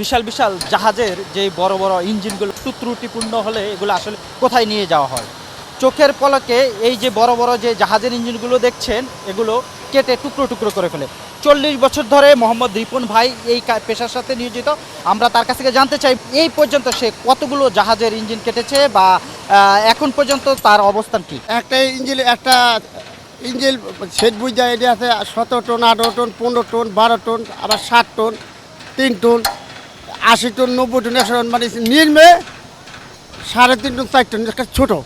বিশাল বিশাল জাহাজের যে বড় বড় ইঞ্জিনগুলো ত্রুটিপূর্ণ হলে এগুলো আসলে কোথায় নিয়ে যাওয়া হয়? চোখের পলকে এই যে বড় বড় যে জাহাজের ইঞ্জিনগুলো দেখছেন, এগুলো কেটে টুকরো টুকরো করে ফেলে। চল্লিশ বছর ধরে মোহাম্মদ রিপন ভাই এই পেশার সাথে নিয়োজিত। আমরা তার কাছ থেকে জানতে চাই, এই পর্যন্ত সে কতগুলো জাহাজের ইঞ্জিন কেটেছে বা এখন পর্যন্ত তার অবস্থান কি? একটা ইঞ্জিল একটা ইঞ্জিন সেট বুঝ এটা আছে সতেরো টন, আঠারো টন, পনেরো টন, বারো টন, আবার ষাট টন, তিন টন। আশি টন নব্বই টন একশো টন মানে নির্মে সাড়ে তিন টন চার টন একটা ছোটো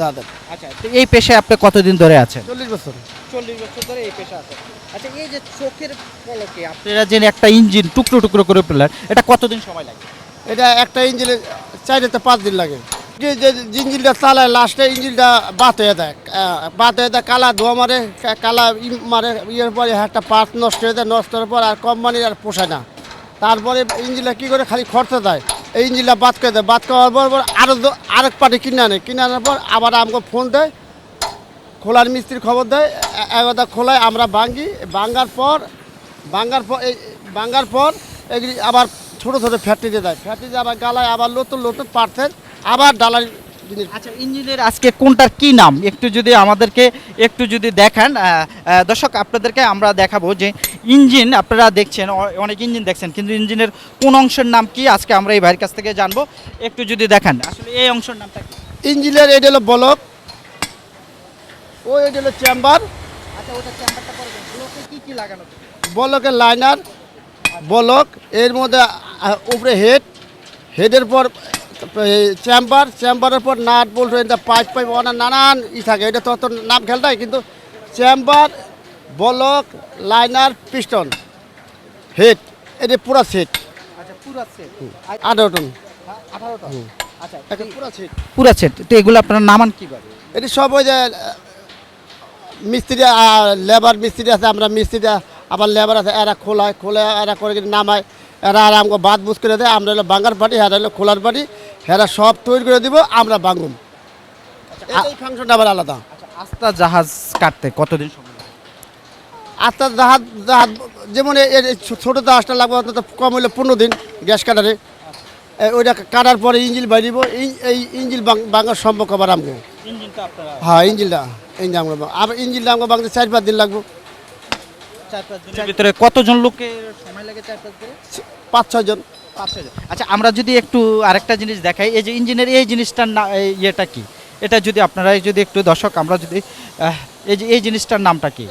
দাদা। আচ্ছা তো এই পেশায় আপনি কতদিন ধরে আছেন? চল্লিশ বছর। চল্লিশ বছর ধরে এই পেশা আছে আচ্ছা এই যে চোখের পলকে আপনারা যে একটা ইঞ্জিন টুকরো টুকরো করে ফেলেন এটা কতদিন সময় লাগে? এটা একটা ইঞ্জিলে চাইতে পাঁচ দিন লাগে। যে যে ইঞ্জিনটা চালায় লাস্টে ইঞ্জিনটা বাত হয়ে দেয় বাত হয়ে দেয় কালা ধোয়া মারে কালা মারে ইয়ের পরে একটা পার্ট নষ্ট হয়ে যায় নষ্ট হওয়ার পর আর কোম্পানি আর পোষায় না। তারপরে ইঞ্জিনটা কী করে খালি খরচা দেয় এই ইঞ্জিনটা বাদ করে দেয়। বাদ করার পর আরও আরেক পার্টি কিনে আনে। কিনে আনার পর আবার আমাকে ফোন দেয়, খোলার মিস্ত্রি খবর দেয় একদা খোলায় আমরা ভাঙ্গি। ভাঙ্গার পর ভাঙ্গার পর এই ভাঙ্গার পর এগুলি আবার ছোটো ছোটো ফ্যাক্টরিতে দেয়। ফ্যাক্টরিতে আবার গালায় আবার নতুন নতুন পার্থের আবার ডালাই আচ্ছা ইঞ্জিনের আজকে কোনটার কি নাম? একটু যদি আমাদেরকে একটু যদি দেখান দর্শক আপনাদেরকে আমরা দেখাবো যে ইঞ্জিন আপনারা দেখছেন অনেক ইঞ্জিন দেখছেন কিন্তু ইঞ্জিনের কোন অংশের নাম কি? আজকে আমরা এই ভাইয়ের কাছ থেকে জানব। একটু যদি দেখান আসলে এই অংশের নামটা কি? ইঞ্জিনের এটা হলো বলক। ও এটা হলো চেম্বার। আচ্ছা ওটা চেম্বারটা করে কি কি লাগানো? বলকের লাইনার বলক এর মধ্যে উপরে হেড। হেডের পর চেম্বার চেম্বারের পর নাট বল্ট এটা পাইপ পাইপ অনেক নানান ই থাকে। এটা তো অত নাম খেলতাই কিন্তু chamber block liner piston. Head এটা পুরা সেট। আচ্ছা পুরা সেট। আঠারো টন আচ্ছা পুরা সেট। পুরা সেট। তো এগুলো আপনারা নামান কীভাবে এটি সব ওই যে মিস্ত্রি লেবার মিস্ত্রি আছে আমরা মিস্ত্রিটা আবার লেবার আছে এরা খোলায় খোলা এরা করে নামায় এরা আর আমাকে বাদ বুঝ করে দেয় আমরা হলো বাঙ্গার পার্টি এরা হলো খোলার পার্টি এরা সব তৈরি করে দিব আমরা বাঙ্গুম এই ফাংশনটা আবার আলাদা। আচ্ছা আস্তা জাহাজ কাটতে কতদিন সময়? আস্তে জাহাজ জাহাজ যেমন ছোটো জাহাজটা লাগবে অন্তত কম হলে পনেরো দিন গ্যাস কাটারে। ওইটা কাটার পরে ইঞ্জিল বাইরিব এই ইঞ্জিল বাঙ্গার সম্ভব আবার আমাকে হ্যাঁ ইঞ্জিলটা ইঞ্জিল আমরা আবার ইঞ্জিলটা আমাকে বাংলাদেশ চার পাঁচ দিন লাগবে। চার পাঁচ দিনের ভিতরে কতজন লোকের সময় লাগে চার পাঁচ দিনে? পাঁচ ছজন পাঁচ আচ্ছা আমরা যদি একটু আরেকটা জিনিস দেখাই এই যে ইঞ্জিনের এই জিনিসটার না ইয়েটা কি? এটা যদি আপনারা যদি একটু দর্শক আমরা যদি এই যে এই জিনিসটার নামটা কি?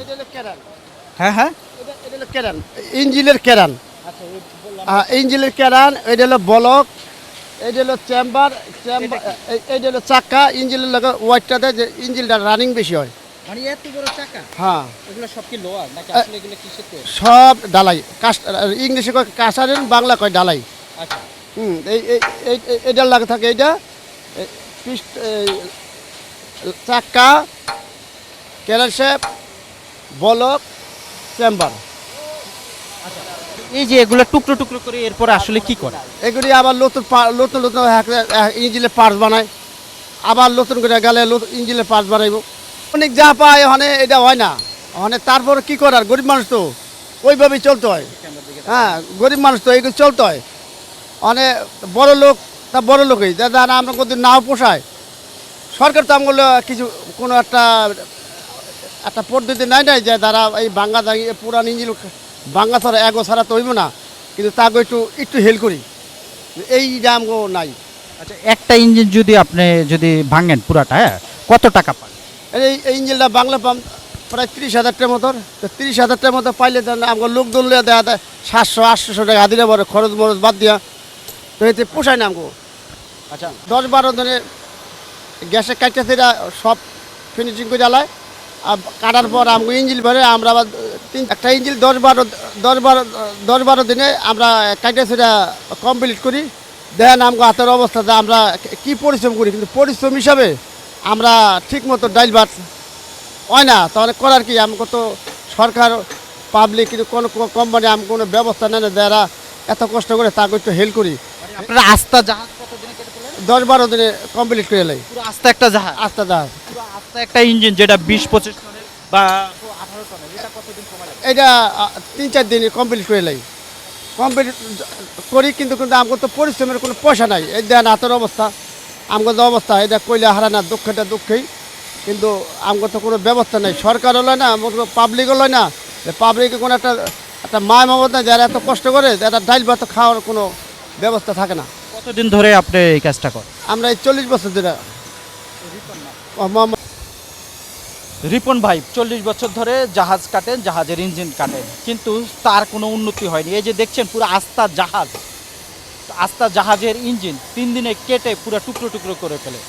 হ্যাঁ হ্যাঁ। কেরান ইঞ্জিলের কেরান আচ্ছা আহ, ইঞ্জিলের কেরান এটা হলো বলক এটা হলো চেম্বার চেম্বার এইটা হলো চাক্কা ইঞ্জিলের লগে ওয়াইটটাতে যে ইঞ্জিনটা রানিং বেশি হয়। মানে চাকা? হ্যাঁ। সব ডালাই। ইংলিশে কয় কাঁসারেন বাংলা কয় ডালাই। হুম এই এই- এই- এই- এইটার লাগে থাকে এইটা চাক্কা কেরান শেপ বলক চেম্বার। এই যে এগুলো টুকরো টুকরো করে এরপরে আসলে কি করে? এগুলি আবার নতুন নতুন নতুন ইঞ্জিনের পার্টস বানায়। আবার নতুন করে গেলে ইঞ্জিনের পার্টস বানাইব। অনেক যা পায় ওখানে এটা হয় না। ওখানে তারপর কি করার গরিব মানুষ তো ওইভাবেই চলতে হয়। হ্যাঁ গরিব মানুষ তো এইগুলো চলতে হয়। অনেক বড় লোক তা বড় লোকই। যা- যারা আমরা কোনদিন নাও পোষায় সরকার তো আমগুলো কিছু কোনো একটা একটা পদ্ধতি নাই নাই যে তারা এই বাঙ্গা দাঁড়িয়ে পুরান ইঞ্জিন বাঙ্গা ছাড়া এগো ছাড়া তো হইব না। কিন্তু তাকে একটু একটু হেল্প করি। এই দামগো নাই। আচ্ছা একটা ইঞ্জিন যদি আপনি যদি ভাঙেন পুরাটা হ্যাঁ কত টাকা পান? এই এই ইঞ্জিনটা বাংলা পাম প্রায় তিরিশ হাজারটার মতো। তো তিরিশ হাজারটার মতো পাইলে আমার লোক দললে দেওয়া দেয় সাতশো আটশোশো টাকা দিলে পরে খরচ মরচ বাদ দিয়া। তো এতে পোষায় না আমগো। আচ্ছা। দশ বারো দিনে গ্যাসে কাটতে সেটা সব ফিনিশিং করে জ্বালায়। আর কাটার পর আমগো ইঞ্জিল ভরে আমরা আবার তিন একটা ইঞ্জিল দশ বারো দশ বারো দশ বারো দিনে আমরা কাটে সেটা কমপ্লিট করি। দেখেন আমগো হাতের অবস্থাতে আমরা কি পরিশ্রম করি কিন্তু পরিশ্রম হিসাবে আমরা ঠিক মতো ডাইল ভাত হয় না। তাহলে করার কি? আমাকে তো সরকার পাবলিক কিন্তু কোনো কোম্পানি আমি কোনো ব্যবস্থা নেয় না। যারা এত কষ্ট করে তাকে একটু হেল্প করি। আপনারা আস্তা জাহাজ কত দিনে কেটে ফেলেন দশ বারো দিনে কমপ্লিট করে এলাই। পুরো আস্তা একটা জাহাজ? দা পুরো আস্তা একটা ইঞ্জিন যেটা বিশ পঁচিশ টনের বা আঠারো টনের এটা কতদিন সময় লাগে? এটা তিন চার দিনে কমপ্লিট করে এলাই। কমপ্লিট করি কিন্তু কিন্তু আমাকে তো পরিশ্রমের কোনো পয়সা নাই। এই দেন হাতের অবস্থা আমাকে যে অবস্থা এটা কইলে হারা না দুঃখটা দুঃখেই। কিন্তু আমাকে তো কোনো ব্যবস্থা নাই। সরকার হলো না পাবলিক হলো না। পাবলিকে কোনো একটা একটা মায় মমতা নাই যারা এত কষ্ট করে একটা ডাইল ভাত খাওয়ার কোনো ব্যবস্থা থাকে না। কতদিন ধরে আপনি এই কাজটা করেন? আমরা এই চল্লিশ বছর ধরে রিপন ভাই চল্লিশ বছর ধরে জাহাজ কাটেন জাহাজের ইঞ্জিন কাটেন কিন্তু তার কোনো উন্নতি হয়নি। এই যে দেখছেন পুরো আস্থা জাহাজ আস্থা জাহাজের ইঞ্জিন তিন দিনে কেটে পুরো টুকরো টুকরো করে ফেলে।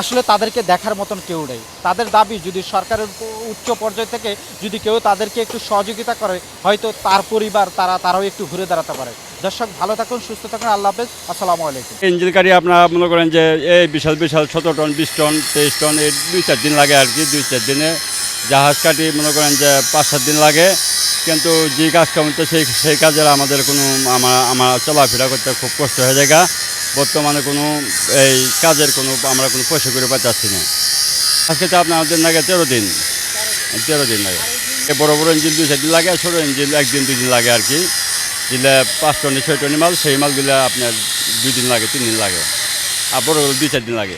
আসলে তাদেরকে দেখার মতন কেউ নেই। তাদের দাবি যদি সরকারের উচ্চ পর্যায় থেকে যদি কেউ তাদেরকে একটু সহযোগিতা করে হয়তো তার পরিবার তারা তারাও একটু ঘুরে দাঁড়াতে পারে। দর্শক, ভালো থাকুন, সুস্থ থাকুন, আল্লাহ হাফেজ, আসসালামু আলাইকুম। ইঞ্জিন গাড়ি আপনারা মনে করেন যে এই বিশাল বিশাল সতেরো টন, বিশ টন, তেইশ টন, এই দুই চার দিন লাগে আর কি, দুই চার দিনে। জাহাজ কাটি মনে করেন যে পাঁচ সাত দিন লাগে। কিন্তু যে কাজ কাম তো সেই সেই কাজের আমাদের কোনো আমার আমার চলাফেরা করতে খুব কষ্ট হয়ে যায়। বর্তমানে কোনো এই কাজের কোনো, আমরা কোনো পয়সা করে পাচ্ছি না। আজকে তো আপনাদের লাগে তেরো দিন। তেরো দিন লাগে। বড় বড় ইঞ্জিন দুই চার দিন লাগে ছোটো ইঞ্জিন একদিন, দুই দিন লাগে আর কি। দিলে পাঁচ টনি ছয় টনি মাল, সেই মালগুলো আপনার দুই দিন লাগে, তিন দিন লাগে। আর দুই, চার দিন লাগে।